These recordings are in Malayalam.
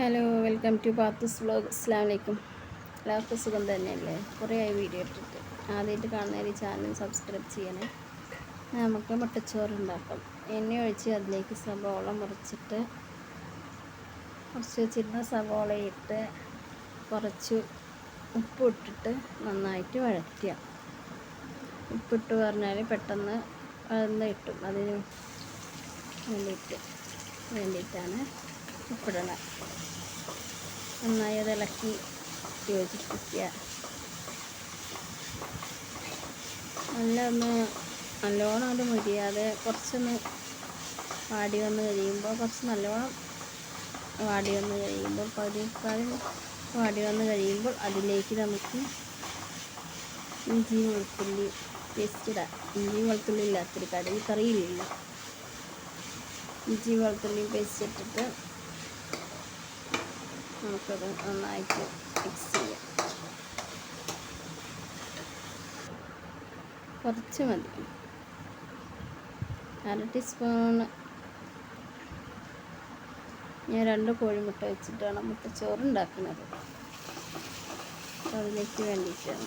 Hello welcome to Pathus vlog അസ്സാം വലൈക്കും എല്ലാവർക്കും സുഖം തന്നെയല്ലേ? കുറേ ആയി വീഡിയോ ഇട്ടിട്ട്. ആദ്യമായിട്ട് കാണുന്നവർ ഈ ചാനൽ സബ്സ്ക്രൈബ് ചെയ്യണേ. നമുക്ക് മുട്ടച്ചോറ് ഉണ്ടാക്കാം. എണ്ണ ഒഴിച്ച് അതിലേക്ക് സവോള മുറിച്ചിട്ട് കുറച്ച് വെച്ചിരുന്ന സവോളയിട്ട് കുറച്ച് ഉപ്പ് ഇട്ടിട്ട് നന്നായിട്ട് വഴറ്റുക. ഉപ്പിട്ട് പറഞ്ഞാൽ പെട്ടെന്ന് വഴന്ന് കിട്ടും? അതിന് വേണ്ടിയിട്ട് വേണ്ടിയിട്ടാണ് ഉപ്പിടണം. നന്നായി അത് ഇളക്കി യോജിപ്പിക്കുക. നല്ല ഒന്ന് നല്ലോണം അത് മുരിയാതെ കുറച്ചൊന്ന് വാടി വന്ന് കഴിയുമ്പോൾ കുറച്ച് നല്ലോണം വാടി വന്ന് കഴിയുമ്പോൾ പതിക്കാലും വാടി വന്ന് കഴിയുമ്പോൾ അതിലേക്ക് നമുക്ക് ഇഞ്ചി വെളുത്തുള്ളി പേസ്റ്റ് ഇടാം. ഇഞ്ചി വെളുത്തുള്ളി ഇല്ലാത്തൊരു കറി. കറിയില്ല ഇഞ്ചി വെളുത്തുള്ളി പേസ്റ്റ് ഇട്ടിട്ട് നമുക്കത് നന്നായിട്ട് മിക്സ് ചെയ്യാം. കുറച്ച് മതി. അര ടീസ്പൂൺ ഞാൻ രണ്ട് കോഴിമുട്ട വെച്ചിട്ടാണ് മുട്ടച്ചോറ് ഉണ്ടാക്കുന്നത് അതിലേക്ക് വേണ്ടിയിട്ടാണ്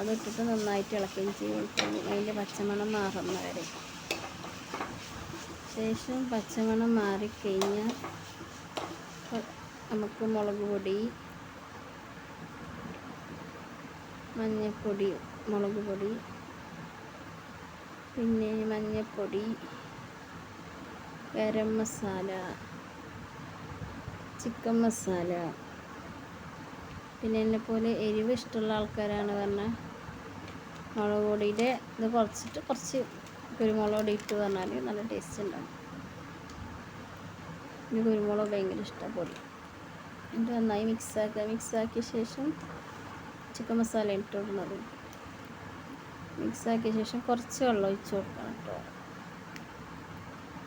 അതിട്ടിട്ട് നന്നായിട്ട് ഇളക്കുകയും ചെയ്യും. അതിന്റെ പച്ചമണം മാറുന്ന വരെ. ശേഷം പച്ചമണം മാറിക്കഴിഞ്ഞാൽ നമുക്ക് മുളക് പൊടി മഞ്ഞൾപ്പൊടി മുളക് പൊടി പിന്നെ മഞ്ഞൾപ്പൊടി ഗരം മസാല ചിക്കൻ മസാല. പിന്നെ എന്നെ പോലെ എരിവ് ഇഷ്ടമുള്ള ആൾക്കാരാണ് പറഞ്ഞാൽ മുളക് പൊടിയുടെ ഇത് കുറച്ചിട്ട് കുറച്ച് കുരുമുളക് പൊടി ഇട്ട് പറഞ്ഞാൽ നല്ല ടേസ്റ്റ് ഉണ്ടാവും. എനിക്ക് കുരുമുളക് ഭയങ്കര ഇഷ്ടമാണ് പൊടി. എന്നിട്ട് നന്നായി മിക്സാക്കുക മിക്സാക്കിയ ശേഷം ചിക്കൻ മസാല ഇട്ട് കൊടുക്കുന്നത് മിക്സാക്കിയ ശേഷം കുറച്ച് വെള്ളം ഒഴിച്ച് കൊടുക്കണം കേട്ടോ.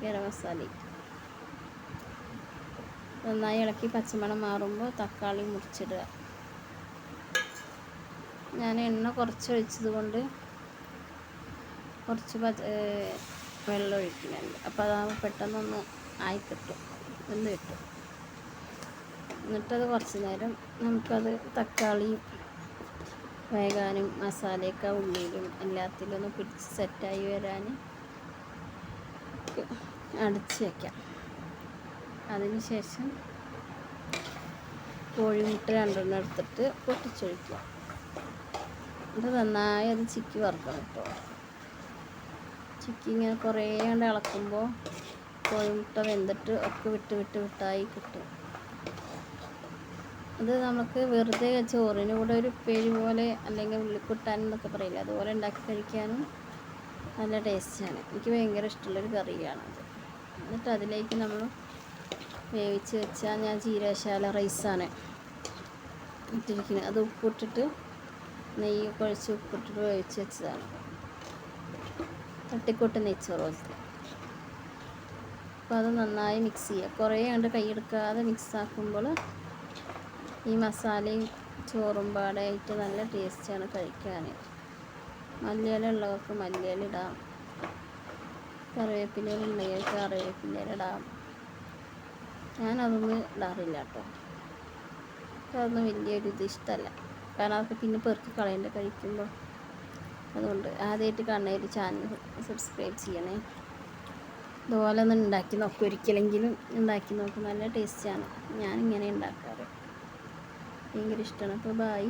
ഗരം മസാല. നന്നായി ഇളക്കി പച്ചമണം മാറുമ്പോൾ തക്കാളി മുറിച്ചിടുക. ഞാൻ എണ്ണ കുറച്ച് ഒഴിച്ചത് കൊണ്ട് കുറച്ച് വെള്ളം ഒഴിക്കുന്നുണ്ട്. അപ്പോൾ അതാകുമ്പോൾ പെട്ടെന്നൊന്ന് ആയി കിട്ടും. എന്ന് കിട്ടും. എന്നിട്ടത് കുറച്ച് നേരം നമുക്കത് തക്കാളി വേകാനും മസാലയൊക്കെ ഉള്ളിലും എല്ലാത്തിലും ഒന്ന് പിടിച്ച് സെറ്റായി വരാൻ അടച്ച് വയ്ക്കാം അതിന് ശേഷം കോഴിമുട്ട രണ്ടെണ്ണം എടുത്തിട്ട് പൊട്ടിച്ചൊഴിക്കുക. എന്നിട്ട് നന്നായി അത് ചിക്കി വറുക്കണം കേട്ടോ. ചിക്കി ഇങ്ങനെ കുറേ കണ്ട് ഇളക്കുമ്പോൾ കോഴിമുട്ട വെന്തിട്ട് ഒക്കെ വിട്ട് വിട്ട് വിട്ടായി കിട്ടും. അത് നമുക്ക് വെറുതെ ചോറിന് കൂടെ ഒരു ഉപ്പേരി പോലെ അല്ലെങ്കിൽ ഉള്ളിക്കുട്ടാൻ എന്നൊക്കെ പറയില്ല അതുപോലെ ഉണ്ടാക്കി കഴിക്കാനും നല്ല ടേസ്റ്റാണ്. എനിക്ക് ഭയങ്കര ഇഷ്ടമുള്ളൊരു കറിയാണത് എന്നിട്ട് അതിലേക്ക് നമ്മൾ വേവിച്ച് വെച്ചാൽ ഞാൻ ജീരകശാല റൈസാണ് ഇട്ടിരിക്കുന്നത്. അത് ഉപ്പിട്ടിട്ട് നെയ്യ് കുഴച്ച് ഉപ്പിട്ടിട്ട് വേവിച്ച് വെച്ചതാണ്. തട്ടിക്കൊട്ട് നെയ്ച്ചോറ് പോലത്തെ. അപ്പോൾ അത് നന്നായി മിക്സ് ചെയ്യുക കുറേ കണ്ട് കൈയെടുക്കാതെ മിക്സ് ആക്കുമ്പോൾ ഈ മസാലയും ചോറും പാടായിട്ട് നല്ല ടേസ്റ്റാണ് കഴിക്കാൻ. മല്ലിയില ഉള്ളവർക്ക് മല്ലിയില ഇടാം. കറിവേപ്പില ഉണ്ടെങ്കിൽ കറിവേപ്പില ഇടാം. ഞാനതൊന്നും ഇടാറില്ല കേട്ടോ. അതൊന്നും വലിയൊരു ഇത് ഇഷ്ടമല്ല. കാരണം അതൊക്കെ പിന്നെ പെറുക്കി കളയേണ്ട കഴിക്കുമ്പോൾ അതുകൊണ്ട് ആദ്യമായിട്ട് കാണുന്ന ഒരു ചാനൽ സബ്സ്ക്രൈബ് ചെയ്യണേ. ഇതുപോലെ ഒന്ന് ഉണ്ടാക്കി നോക്കും. ഒരിക്കലെങ്കിലും ഉണ്ടാക്കി നോക്കും. നല്ല ടേസ്റ്റാണ് ഞാനിങ്ങനെ ഉണ്ടാക്കാറ് ഭയങ്കര ഇഷ്ടമാണ് അപ്പോൾ ബായ്